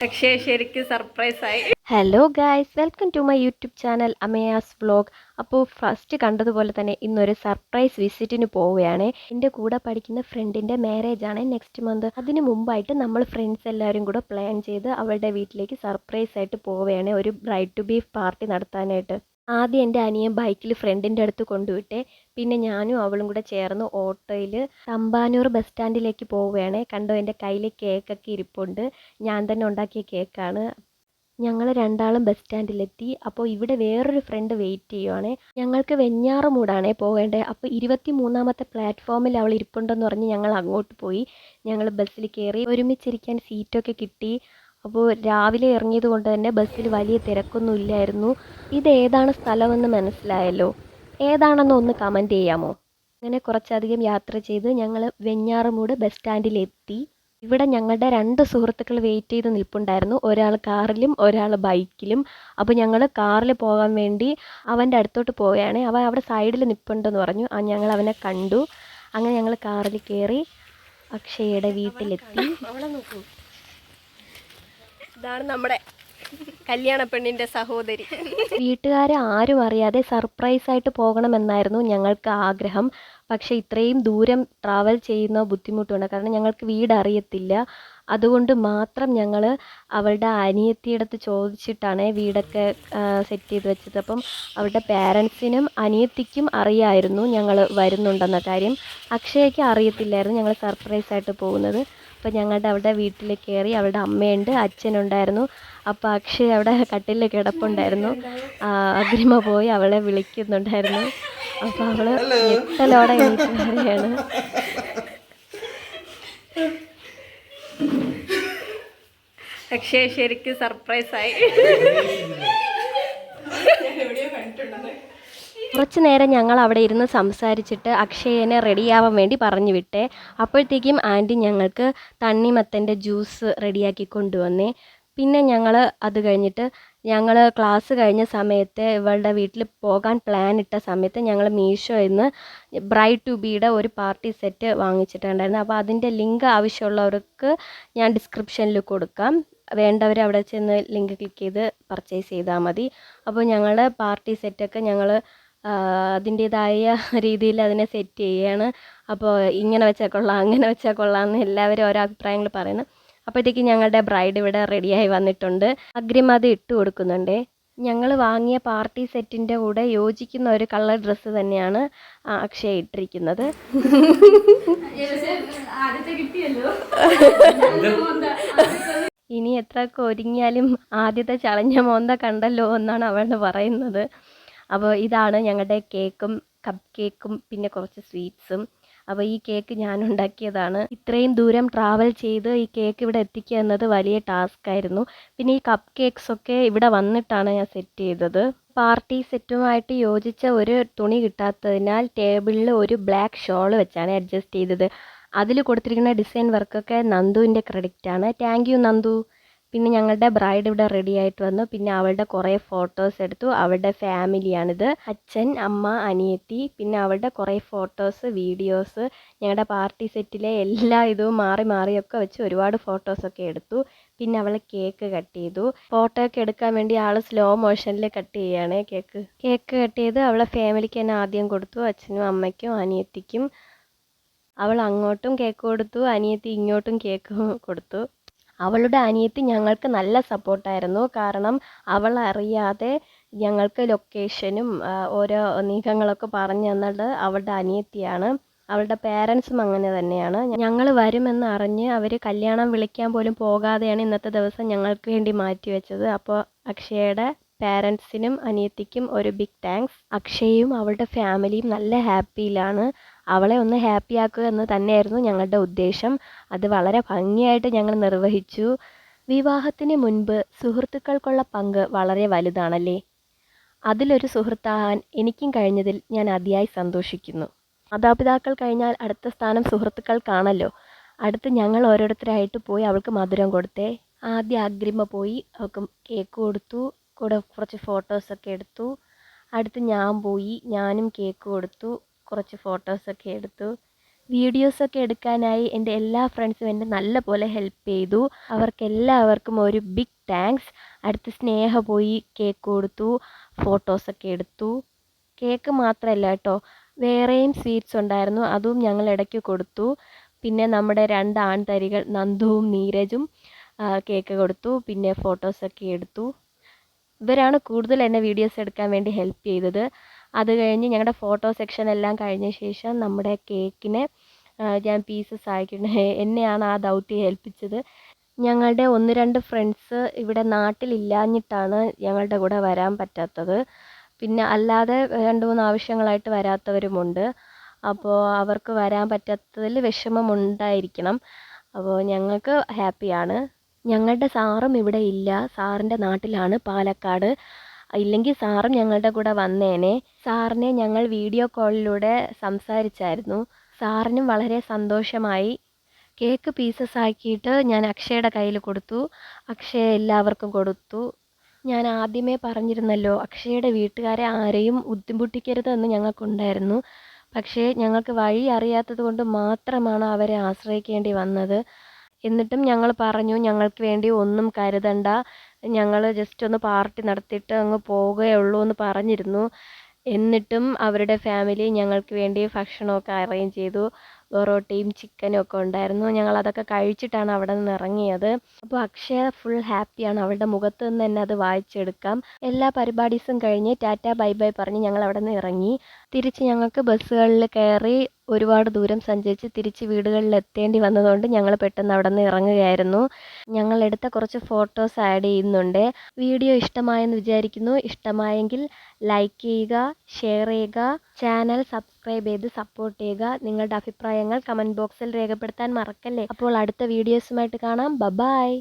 പക്ഷേ ശരിക്കും സർപ്രൈസ് ആയി hello guys welcome to my YouTube channel Amaya's vlog അപ്പോൾ ഫസ്റ്റ് കണ്ടതുപോലെ തന്നെ ഇന്നൊരു സർപ്രൈസ് വിസിറ്റിന് പോവുകയാണ്. എന്റെ കൂടെ പഠിക്കുന്ന ഫ്രണ്ടിന്റെ മാരേജ് ആണ് നെക്സ്റ്റ് മന്ത് അതിന് മുമ്പായിട്ട് നമ്മൾ ഫ്രണ്ട്സ് എല്ലാവരും കൂടെ പ്ലാൻ ചെയ്ത് അവളുടെ വീട്ടിലേക്ക് സർപ്രൈസ് ആയിട്ട് പോവുകയാണ്. ഒരു ബ്രൈഡ് ടു ബീഫ് പാർട്ടി നടത്താനായിട്ട്. ആദ്യം എന്റെ അനിയൻ ബൈക്കിൽ ഫ്രണ്ടിന്റെ അടുത്ത് കൊണ്ടുവിട്ടേ. പിന്നെ ഞാനും അവളും കൂടെ ചേർന്ന് ഓട്ടോയിൽ തമ്പാനൂർ ബസ് സ്റ്റാൻഡിലേക്ക് പോവുകയാണ്. കണ്ടോ എന്റെ കയ്യിൽ കേക്കൊക്കെ ഇരിപ്പുണ്ട്. ഞാൻ തന്നെ ഉണ്ടാക്കിയ കേക്കാണ്. ഞങ്ങൾ രണ്ടാളും ബസ് സ്റ്റാൻഡിലെത്തി. അപ്പോൾ ഇവിടെ വേറൊരു ഫ്രണ്ട് വെയിറ്റ് ചെയ്യുവാണ്. ഞങ്ങൾക്ക് വെഞ്ഞാറമൂടാണേ പോകേണ്ടത് അപ്പോൾ ഇരുപത്തി മൂന്നാമത്തെ പ്ലാറ്റ്ഫോമിൽ അവൾ ഇരിപ്പുണ്ടെന്ന് പറഞ്ഞ് ഞങ്ങൾ അങ്ങോട്ട് പോയി. ഞങ്ങൾ ബസ്സിൽ കയറി ഒരുമിച്ചിരിക്കാൻ സീറ്റൊക്കെ കിട്ടി. അപ്പോൾ രാവിലെ ഇറങ്ങിയത് കൊണ്ട് തന്നെ ബസ്സിൽ വലിയ തിരക്കൊന്നും ഇല്ലായിരുന്നു. ഇത് ഏതാണ് സ്ഥലമെന്ന് മനസ്സിലായല്ലോ. ഏതാണെന്ന് ഒന്ന് കമന്റ് ചെയ്യാമോ? അങ്ങനെ കുറച്ചധികം യാത്ര ചെയ്ത് ഞങ്ങൾ വെഞ്ഞാറമൂട് ബസ് സ്റ്റാൻഡിലെത്തി ഇവിടെ ഞങ്ങളുടെ രണ്ട് സുഹൃത്തുക്കൾ വെയിറ്റ് ചെയ്ത് നിൽപ്പുണ്ടായിരുന്നു. ഒരാൾ കാറിലും ഒരാൾ ബൈക്കിലും. അപ്പോൾ ഞങ്ങൾ കാറിൽ പോകാൻ വേണ്ടി അവന്റെ അടുത്തോട്ട് പോവുകയാണ്. അവൻ അവിടെ സൈഡിൽ നിൽപ്പുണ്ടെന്ന് പറഞ്ഞു. ആ ഞങ്ങൾ അവനെ കണ്ടു. അങ്ങനെ ഞങ്ങൾ കാറിൽ കയറി അക്ഷയയുടെ വീട്ടിലെത്തി. ഇതാണ് നമ്മുടെ കല്യാണ പെണ്ണിന്റെ സഹോദരി. വീട്ടുകാരെ ആരും അറിയാതെ സർപ്രൈസ് ആയിട്ട് പോകണമെന്നായിരുന്നു ഞങ്ങൾക്ക് ആഗ്രഹം. പക്ഷെ ഇത്രയും ദൂരം ട്രാവൽ ചെയ്യുന്ന ബുദ്ധിമുട്ടുണ്ട് കാരണം ഞങ്ങൾക്ക് വീട് അറിയത്തില്ല. അതുകൊണ്ട് മാത്രം ഞങ്ങൾ അവളുടെ അനിയത്തിയടുത്ത് ചോദിച്ചിട്ടാണ് വീടൊക്കെ സെറ്റ് ചെയ്ത് വെച്ചത്. അപ്പം അവളുടെ പാരൻസിനും അനിയത്തിക്കും അറിയായിരുന്നു ഞങ്ങൾ വരുന്നുണ്ടെന്ന കാര്യം. അക്ഷയയ്ക്ക് അറിയത്തില്ലായിരുന്നു ഞങ്ങൾ സർപ്രൈസ് ആയിട്ട് പോകുന്നത്. അപ്പോൾ ഞങ്ങളുടെ അവിടെ വീട്ടിൽ കയറി അവളുടെ അമ്മയുണ്ട് അച്ഛനുണ്ടായിരുന്നു. അപ്പോൾ അക്ഷയ് അവിടെ കട്ടിലിൽ കിടപ്പുണ്ടായിരുന്നു. അഗ്രിമ പോയി അവളെ വിളിക്കുന്നുണ്ടായിരുന്നു. അപ്പോൾ അവൾ ഞെട്ടലോടെ എണീറ്റ് വരികയാണ് പക്ഷേ ശരിക്കും സർപ്രൈസ് കുറച്ച് നേരം ഞങ്ങൾ അവിടെ ഇരുന്ന് സംസാരിച്ചിട്ട് അക്ഷയനെ റെഡിയാവാൻ വേണ്ടി പറഞ്ഞു വിട്ടേ. അപ്പോഴത്തേക്കും ആന്റി ഞങ്ങൾക്ക് തണ്ണിമത്തന്റെ ജ്യൂസ് റെഡിയാക്കി കൊണ്ടുവന്നേ. പിന്നെ ഞങ്ങൾ അത് കഴിഞ്ഞിട്ട് ഞങ്ങൾ ക്ലാസ് കഴിഞ്ഞ സമയത്ത് ഇവളുടെ വീട്ടിൽ പോകാൻ പ്ലാൻ ഇട്ട സമയത്ത് ഞങ്ങൾ മീഷോയിൽ നിന്ന് ബ്രൈഡ് ടു ബിയുടെ ഒരു പാർട്ടി സെറ്റ് വാങ്ങിച്ചിട്ടുണ്ടായിരുന്നു. അപ്പോൾ അതിന്റെ ലിങ്ക് ആവശ്യമുള്ളവർക്ക് ഞാൻ ഡിസ്ക്രിപ്ഷനിൽ കൊടുക്കാം. വേണ്ടവർ അവിടെ ചെന്ന് ലിങ്ക് ക്ലിക്ക് ചെയ്ത് പർച്ചേസ് ചെയ്താൽ മതി. അപ്പോൾ ഞങ്ങളുടെ പാർട്ടി സെറ്റൊക്കെ ഞങ്ങൾ അതിന്റേതായ രീതിയിൽ അതിനെ സെറ്റ് ചെയ്യുകയാണ് അപ്പോൾ ഇങ്ങനെ വെച്ചാൽ കൊള്ളാം അങ്ങനെ വെച്ചാൽ കൊള്ളാം എന്ന് എല്ലാവരും ഓരോ അഭിപ്രായങ്ങൾ പറയുന്നു. അപ്പോഴത്തേക്കും ഞങ്ങളുടെ ബ്രൈഡ് ഇവിടെ റെഡിയായി വന്നിട്ടുണ്ട്. അഗ്രിമ അത് ഇട്ട് കൊടുക്കുന്നുണ്ട്. ഞങ്ങൾ വാങ്ങിയ പാർട്ടി സെറ്റിന്റെ കൂടെ യോജിക്കുന്ന ഒരു കളർ ഡ്രസ്സ് തന്നെയാണ് അക്ഷയ ഇട്ടിരിക്കുന്നത്. ഇനി എത്ര ഒരുങ്ങിയാലും ആദ്യത്തെ ചളഞ്ഞ മോന്ത കണ്ടല്ലോ എന്നാണ് അവൾ പറയുന്നത്. അപ്പോൾ ഇതാണ് ഞങ്ങളുടെ കേക്കും കപ്പ് കേക്കും പിന്നെ കുറച്ച് സ്വീറ്റ്സും അപ്പോൾ ഈ കേക്ക് ഞാൻ ഉണ്ടാക്കിയതാണ് ഇത്രയും ദൂരം ട്രാവൽ ചെയ്ത് ഈ കേക്ക് ഇവിടെ എത്തിക്കുക എന്നത് വലിയ ടാസ്ക് ആയിരുന്നു. പിന്നെ ഈ കപ്പ് കേക്ക്സ് ഒക്കെ ഇവിടെ വന്നിട്ടാണ് ഞാൻ സെറ്റ് ചെയ്തത്. പാർട്ടി സെറ്റുമായിട്ട് യോജിച്ച ഒരു തുണി കിട്ടാത്തതിനാൽ ടേബിളിൽ ഒരു ബ്ലാക്ക് ഷോൾ വെച്ചാണ് അഡ്ജസ്റ്റ് ചെയ്തത്. അതിൽ കൊടുത്തിരിക്കുന്ന ഡിസൈൻ വർക്കൊക്കെ നന്ദുവിന്റെ ക്രെഡിറ്റാണ് താങ്ക് യു നന്ദു. പിന്നെ ഞങ്ങളുടെ ബ്രൈഡ് ഇവിടെ റെഡി ആയിട്ട് വന്നു. പിന്നെ അവളുടെ കുറേ ഫോട്ടോസ് എടുത്തു. അവളുടെ ഫാമിലിയാണിത് അച്ഛൻ അമ്മ അനിയത്തി പിന്നെ അവളുടെ കുറേ ഫോട്ടോസ് വീഡിയോസ് ഞങ്ങളുടെ പാർട്ടി സെറ്റിലെ എല്ലാ ഇതും മാറി മാറിയൊക്കെ വെച്ച് ഒരുപാട് ഫോട്ടോസൊക്കെ എടുത്തു. പിന്നെ അവൾ കേക്ക് കട്ട് ചെയ്തു. ഫോട്ടോ ഒക്കെ എടുക്കാൻ വേണ്ടി ആൾ സ്ലോ മോഷനിൽ കട്ട് ചെയ്യാണ് കേക്ക് കേക്ക് കട്ട് ചെയ്ത് അവളെ ഫാമിലിക്ക് തന്നെ ആദ്യം കൊടുത്തു. അച്ഛനും അമ്മയ്ക്കും അനിയത്തിക്കും. അവൾ അങ്ങോട്ടും കേക്ക് കൊടുത്തു. അനിയത്തി ഇങ്ങോട്ടും കേക്ക് കൊടുത്തു. അവളുടെ അനിയത്തി ഞങ്ങൾക്ക് നല്ല സപ്പോർട്ടായിരുന്നു കാരണം അവൾ അറിയാതെ ഞങ്ങൾക്ക് ലൊക്കേഷനും ഓരോ നീക്കങ്ങളൊക്കെ പറഞ്ഞു തന്നത് അവളുടെ അനിയത്തിയാണ്. അവളുടെ പേരൻസും അങ്ങനെ തന്നെയാണ്. ഞങ്ങൾ വരുമെന്ന് അറിഞ്ഞ് അവർ കല്യാണം വിളിക്കാൻ പോലും പോകാതെയാണ് ഇന്നത്തെ ദിവസം ഞങ്ങൾക്ക് വേണ്ടി മാറ്റി വെച്ചത്. അപ്പോൾ അക്ഷയയുടെ പേരൻസിനും അനിയത്തിക്കും ഒരു ബിഗ് താങ്ക്സ് അക്ഷയും അവളുടെ ഫാമിലിയും നല്ല ഹാപ്പിയിലാണ് അവളെ ഒന്ന് ഹാപ്പി ആക്കുക എന്ന് തന്നെയായിരുന്നു ഞങ്ങളുടെ ഉദ്ദേശം. അത് വളരെ ഭംഗിയായിട്ട് ഞങ്ങൾ നിർവഹിച്ചു. വിവാഹത്തിന് മുൻപ് സുഹൃത്തുക്കൾക്കുള്ള പങ്ക് വളരെ വലുതാണല്ലേ? അതിലൊരു സുഹൃത്താകാൻ എനിക്കും കഴിഞ്ഞതിൽ ഞാൻ അതിയായി സന്തോഷിക്കുന്നു. മാതാപിതാക്കൾ കഴിഞ്ഞാൽ അടുത്ത സ്ഥാനം സുഹൃത്തുക്കൾക്കാണല്ലോ. അടുത്ത് ഞങ്ങൾ ഓരോരുത്തരായിട്ട് പോയി അവൾക്ക് മധുരം കൊടുത്തേ. ആദ്യം അഗ്രിമ പോയി അവൾക്ക് കേക്ക് കൊടുത്തു കൂടെ കുറച്ച് ഫോട്ടോസൊക്കെ എടുത്തു. അടുത്ത് ഞാൻ പോയി ഞാനും കേക്ക് കൊടുത്തു. കുറച്ച് ഫോട്ടോസൊക്കെ എടുത്തു. വീഡിയോസൊക്കെ എടുക്കാനായി എന്റെ എല്ലാ ഫ്രണ്ട്സും എന്നെ നല്ലപോലെ ഹെൽപ്പ് ചെയ്തു. അവർക്കെല്ലാവർക്കും ഒരു ബിഗ് താങ്ക്സ് അടുത്ത് സ്നേഹ പോയി കേക്ക് കൊടുത്തു ഫോട്ടോസൊക്കെ എടുത്തു. കേക്ക് മാത്രമല്ല കേട്ടോ വേറെയും സ്വീറ്റ്സ് ഉണ്ടായിരുന്നു അതും ഞങ്ങൾ ഇടയ്ക്ക് കൊടുത്തു. പിന്നെ നമ്മുടെ രണ്ട് ആൺതരികൾ നന്ദുവും നീരജും കേക്ക് കൊടുത്തു പിന്നെ ഫോട്ടോസൊക്കെ എടുത്തു. ഇവരാണ് കൂടുതൽ എന്നെ വീഡിയോസ് എടുക്കാൻ വേണ്ടി ഹെൽപ്പ് ചെയ്തത്. അത് കഴിഞ്ഞ് ഞങ്ങളുടെ ഫോട്ടോ സെക്ഷൻ എല്ലാം കഴിഞ്ഞ ശേഷം നമ്മുടെ കേക്കിനെ ഞാൻ പീസസ് ആക്കിയിട്ട് എന്നെയാണ് ആ ദൗത്യം ഏൽപ്പിച്ചത്. ഞങ്ങളുടെ ഒന്ന് രണ്ട് ഫ്രണ്ട്സ് ഇവിടെ നാട്ടിലില്ലാഞ്ഞിട്ടാണ് ഞങ്ങളുടെ കൂടെ വരാൻ പറ്റാത്തത്. പിന്നെ അല്ലാതെ രണ്ട് മൂന്ന് ആവശ്യങ്ങളായിട്ട് വരാത്തവരുമുണ്ട്. അപ്പോൾ അവർക്ക് വരാൻ പറ്റാത്തതിൽ വിഷമമുണ്ടായിരിക്കണം. അപ്പോൾ ഞങ്ങൾക്ക് ഹാപ്പിയാണ് ഞങ്ങളുടെ സാറും ഇവിടെ ഇല്ല. സാറിന്റെ നാട്ടിലാണ് പാലക്കാട്. ഇല്ലെങ്കിൽ സാറും ഞങ്ങളുടെ കൂടെ വന്നേനെ. സാറിനെ ഞങ്ങൾ വീഡിയോ കോളിലൂടെ സംസാരിച്ചായിരുന്നു. സാറിനും വളരെ സന്തോഷമായി. കേക്ക് പീസസ് ആക്കിയിട്ട് ഞാൻ അക്ഷയുടെ കയ്യിൽ കൊടുത്തു. അക്ഷയ എല്ലാവർക്കും കൊടുത്തു. ഞാൻ ആദ്യമേ പറഞ്ഞിരുന്നല്ലോ അക്ഷയുടെ വീട്ടുകാരെ ആരെയും ബുദ്ധിമുട്ടിക്കരുത് എന്ന് ഞങ്ങൾക്കുണ്ടായിരുന്നു. പക്ഷേ ഞങ്ങൾക്ക് വഴി അറിയാത്തത് കൊണ്ട് മാത്രമാണ് അവരെ ആശ്രയിക്കേണ്ടി വന്നത്. എന്നിട്ടും ഞങ്ങൾ പറഞ്ഞു ഞങ്ങൾക്ക് വേണ്ടി ഒന്നും കരുതണ്ട. ഞങ്ങൾ ജസ്റ്റ് ഒന്ന് പാർട്ടി നടത്തിയിട്ട് അങ്ങ് പോവുകയുള്ളൂ എന്ന് പറഞ്ഞിരുന്നു. എന്നിട്ടും അവരുടെ ഫാമിലി ഞങ്ങൾക്ക് വേണ്ടി ഭക്ഷണമൊക്കെ അറേഞ്ച് ചെയ്തു. പൊറോട്ടയും ചിക്കനും ഒക്കെ ഉണ്ടായിരുന്നു. ഞങ്ങൾ അതൊക്കെ കഴിച്ചിട്ടാണ് അവിടെ നിന്ന് ഇറങ്ങിയത്. അപ്പോൾ അക്ഷയ ഫുൾ ഹാപ്പിയാണ് അവളുടെ മുഖത്ത് നിന്ന് തന്നെ അത് വായിച്ചെടുക്കാം. എല്ലാ പരിപാടീസും കഴിഞ്ഞ് ടാറ്റ ബൈ ബൈ പറഞ്ഞ് ഞങ്ങൾ അവിടെ നിന്ന് ഇറങ്ങി. തിരിച്ച് ഞങ്ങൾക്ക് ബസ്സുകളിൽ കയറി ഒരുപാട് ദൂരം സഞ്ചരിച്ച് തിരിച്ച് വീടുകളിൽ എത്തേണ്ടി വന്നതുകൊണ്ട് ഞങ്ങൾ പെട്ടെന്ന് അവിടെ നിന്ന് ഇറങ്ങുകയായിരുന്നു. ഞങ്ങൾ എടുത്ത കുറച്ച് ഫോട്ടോസ് ആഡ് ചെയ്യുന്നുണ്ട്. വീഡിയോ ഇഷ്ടമായെന്ന് വിചാരിക്കുന്നു. ഇഷ്ടമായെങ്കിൽ ലൈക്ക് ചെയ്യുക ഷെയർ ചെയ്യുക ചാനൽ സബ്സ്ക്രൈബ് ചെയ്ത് സപ്പോർട്ട് ചെയ്യുക. നിങ്ങളുടെ അഭിപ്രായങ്ങൾ കമന്റ് ബോക്സിൽ രേഖപ്പെടുത്താൻ മറക്കല്ലേ. അപ്പോൾ അടുത്ത വീഡിയോസുമായിട്ട് കാണാം. ബബായ്